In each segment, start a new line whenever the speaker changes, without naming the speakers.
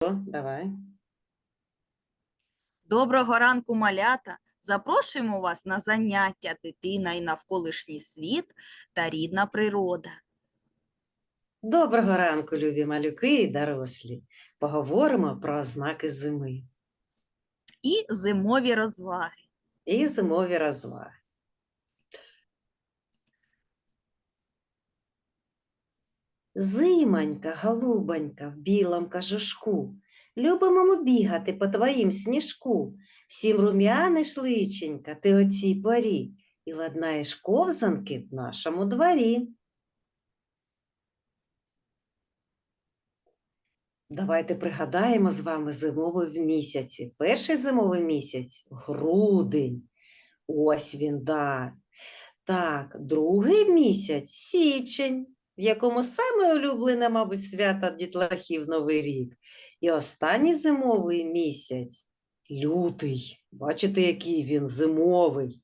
давай.
Доброго ранку, малята! Запрошуємо вас на заняття дитина і навколишній світ та рідна природа.
Доброго ранку, любі малюки і дорослі. Поговоримо про ознаки зими
І зимові розваги.
і зимові розваги. Зимонька, голубонька в білом кажушку, любимо ми бігати по твоїм сніжку. Всім рум'яниш личенька ти о цій порі і ладнаєш ковзанки в нашому дворі. Давайте пригадаємо з вами зимовий в місяці. Перший зимовий місяць грудень. Ось він, да. Так, другий місяць січень, в якому саме улюблене, мабуть, свято дітлахів Новий рік. І останній зимовий місяць лютий. Бачите, який він зимовий.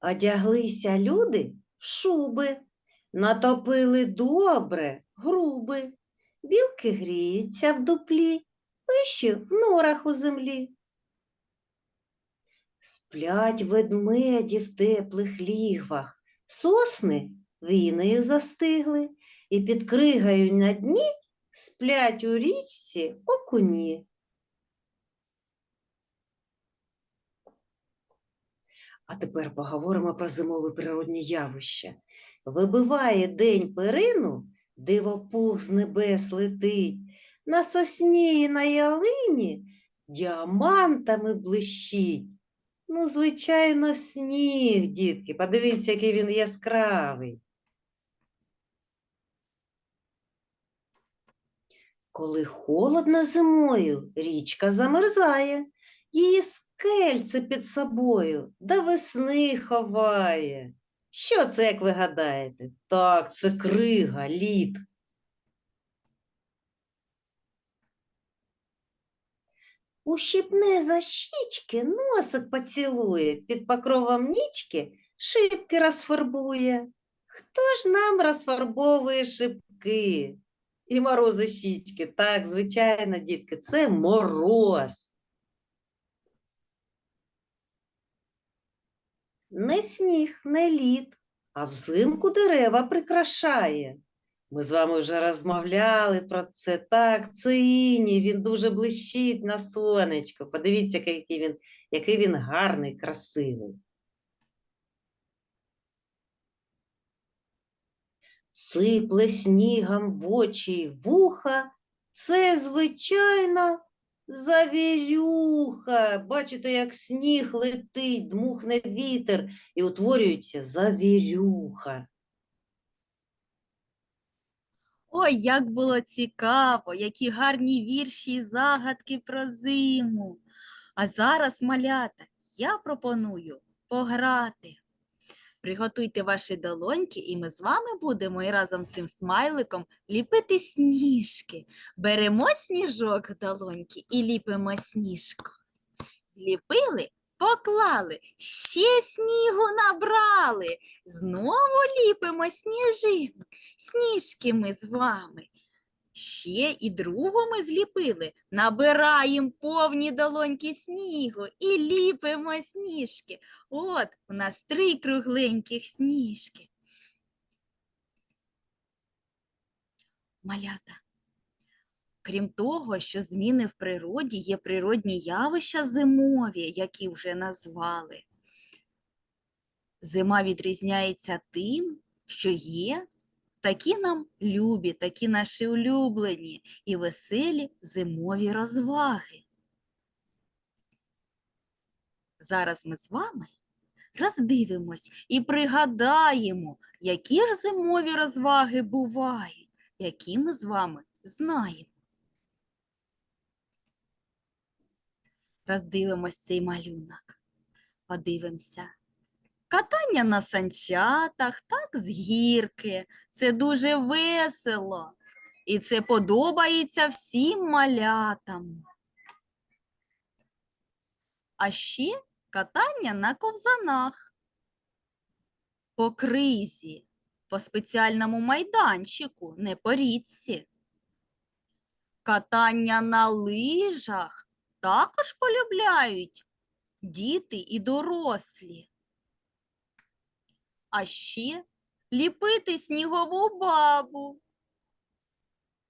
Одяглися люди в шуби, натопили добре груби. Білки гріються в дуплі, миші в норах у землі. Сплять ведмеді в теплих лігвах, сосни війнею застигли, і під кригою на дні сплять у річці окуні. А тепер поговоримо про зимові природні явища. Вибиває день перину, дивопух з небес летить, на сосні і на ялині діамантами блищить. Ну, звичайно, сніг, дітки. Подивіться, який він яскравий. Коли холодно зимою, річка замерзає, її скельце під собою до весни ховає. Що це, як ви гадаєте? Так, це крига, лід. Ущипне за щічки, носик поцілує, під покровом нічки шибки розфарбує. Хто ж нам розфарбовує шибки? І морози щічки. Так, звичайно, дітки, це мороз. Не сніг, не лід, а взимку дерева прикрашає. Ми з вами вже розмовляли про це. Так, це іній, він дуже блищить на сонечко. Подивіться, який він, який він гарний, красивий. Сипле снігом в очі й вуха. Це, звичайно, завірюха. Бачите, як сніг летить, дмухне вітер і утворюється завірюха.
Ой, як було цікаво, які гарні вірші і загадки про зиму. А зараз, малята, я пропоную пограти. Приготуйте ваші долоньки, і ми з вами будемо і разом цим смайликом ліпити сніжки. Беремо сніжок в долоньки і ліпимо сніжку. Зліпили, поклали, ще снігу набрали. Знову ліпимо сніжинок. Сніжки ми з вами. Ще і другу ми зліпили, набираємо повні долоньки снігу і ліпимо сніжки. От у нас три кругленьких сніжки. Малята. Крім того, що зміни в природі є природні явища зимові, які вже назвали. Зима відрізняється тим, що є такі нам любі, такі наші улюблені і веселі зимові розваги. Зараз ми з вами роздивимось і пригадаємо, які ж зимові розваги бувають, які ми з вами знаємо. Роздивимось цей малюнок. Подивимося. Катання на санчатах, так, з гірки. Це дуже весело. І це подобається всім малятам. А ще катання на ковзанах. По кризі по спеціальному майданчику, не по річці. Катання на лижах також полюбляють діти і дорослі. А ще ліпити снігову бабу.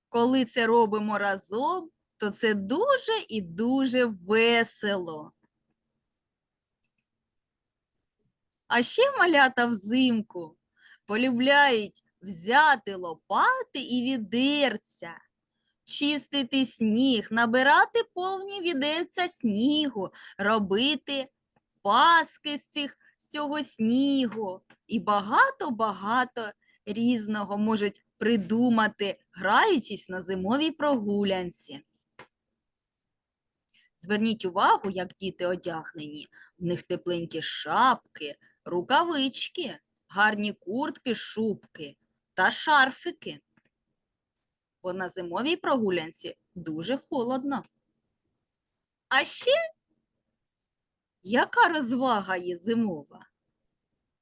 Коли це робимо разом, то це дуже і дуже весело. А ще малята взимку полюбляють взяти лопати і відерця, чистити сніг, набирати повні відерця снігу, робити паски з, цих, з цього снігу і багато-багато різного можуть придумати, граючись на зимовій прогулянці. Зверніть увагу, як діти одягнені. В них тепленькі шапки, рукавички, гарні куртки, шубки та шарфики. Бо на зимовій прогулянці дуже холодно. А ще яка розвага є зимова?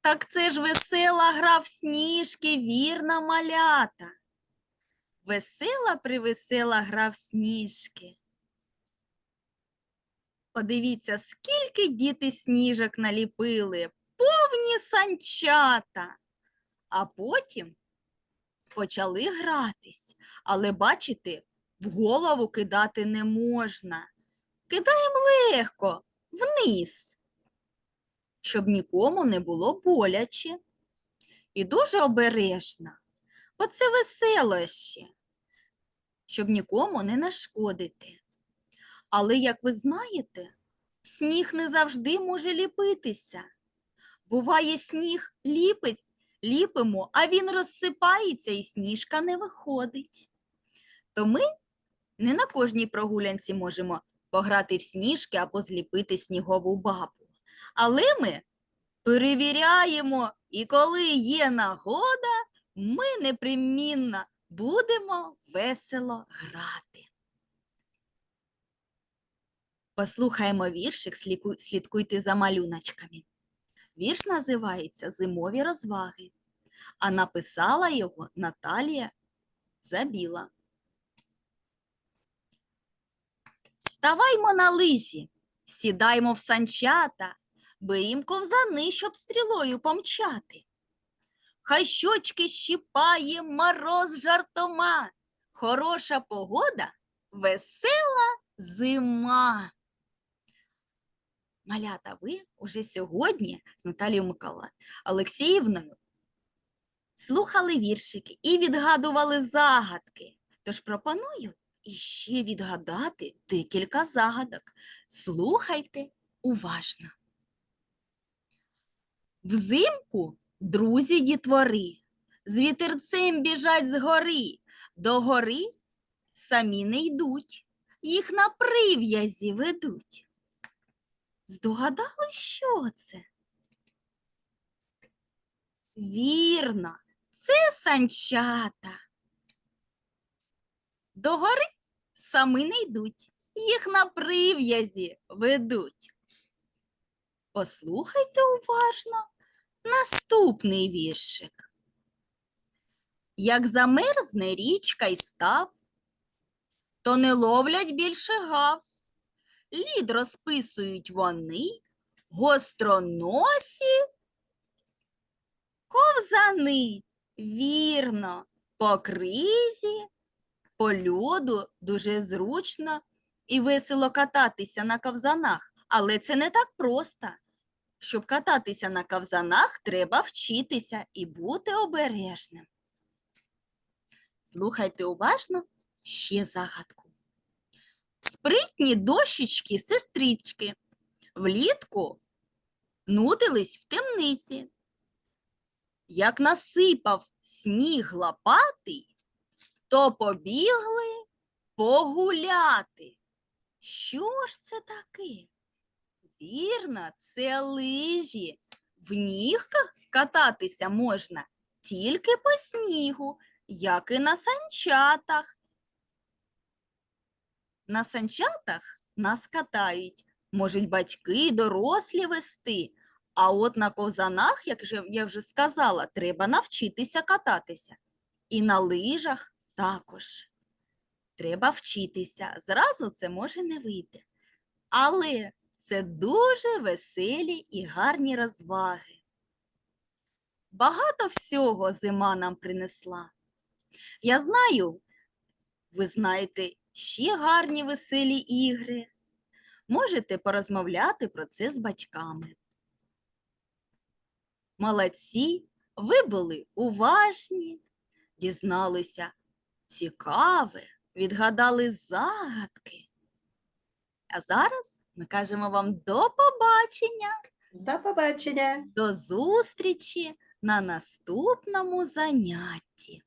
Так це ж весела гра в сніжки, вірна малята. Весела привесела гра в сніжки. Подивіться, скільки діти сніжок наліпили, повні санчата. А потім почали гратись, але бачите, в голову кидати не можна. Кидаємо легко, вниз, щоб нікому не було боляче. І дуже обережно, бо це весело ще, щоб нікому не нашкодити. Але, як ви знаєте, сніг не завжди може ліпитися. Буває, сніг ліпить, ліпимо, а він розсипається і сніжка не виходить. То ми не на кожній прогулянці можемо пограти в сніжки або зліпити снігову бабу. Але ми перевіряємо, і коли є нагода, ми непримінно будемо весело грати. Послухаємо віршик, слідкуйте за малюночками. Вірш називається Зимові розваги, а написала його Наталія Забіла. Ставаймо на лижі, сідаймо в санчата, берім ковзани, щоб стрілою помчати. Хай щочки щіпає мороз жартома, хороша погода, весела зима. Малята, ви уже сьогодні з Наталією Микола Олексіївною слухали віршики і відгадували загадки. Тож пропоную іще відгадати декілька загадок. Слухайте уважно. Взимку друзі дітвори, з вітерцем біжать з гори, до гори самі не йдуть, їх на прив'язі ведуть. Здогадали, що це? Вірно, це санчата. До гори самі не йдуть, їх на прив'язі ведуть. Послухайте уважно наступний віршик. Як замерзне річка й став, то не ловлять більше гав. Лід розписують вони, гостроносі ковзани. Вірно, по кризі, по льоду дуже зручно і весело кататися на ковзанах, але це не так просто. Щоб кататися на ковзанах, треба вчитися і бути обережним. Слухайте уважно ще загадку. Спритні дощечки сестрички влітку нудились в темниці. Як насипав сніг лопатий, то побігли погуляти. Що ж це таке? Вірно, це лижі. В них кататися можна тільки по снігу, як і на санчатах. На санчатах нас катають, можуть батьки, дорослі вести, А от на ковзанах, як я вже сказала, треба навчитися кататися. І на лижах також. Треба вчитися. Зразу це може не вийти. Але це дуже веселі і гарні розваги. Багато всього зима нам принесла. Я знаю, ви знаєте ще гарні веселі ігри. Можете порозмовляти про це з батьками. Молодці, ви були уважні, дізналися цікаве, відгадали загадки. А зараз ми кажемо вам до побачення,
До побачення!
до зустрічі на наступному занятті.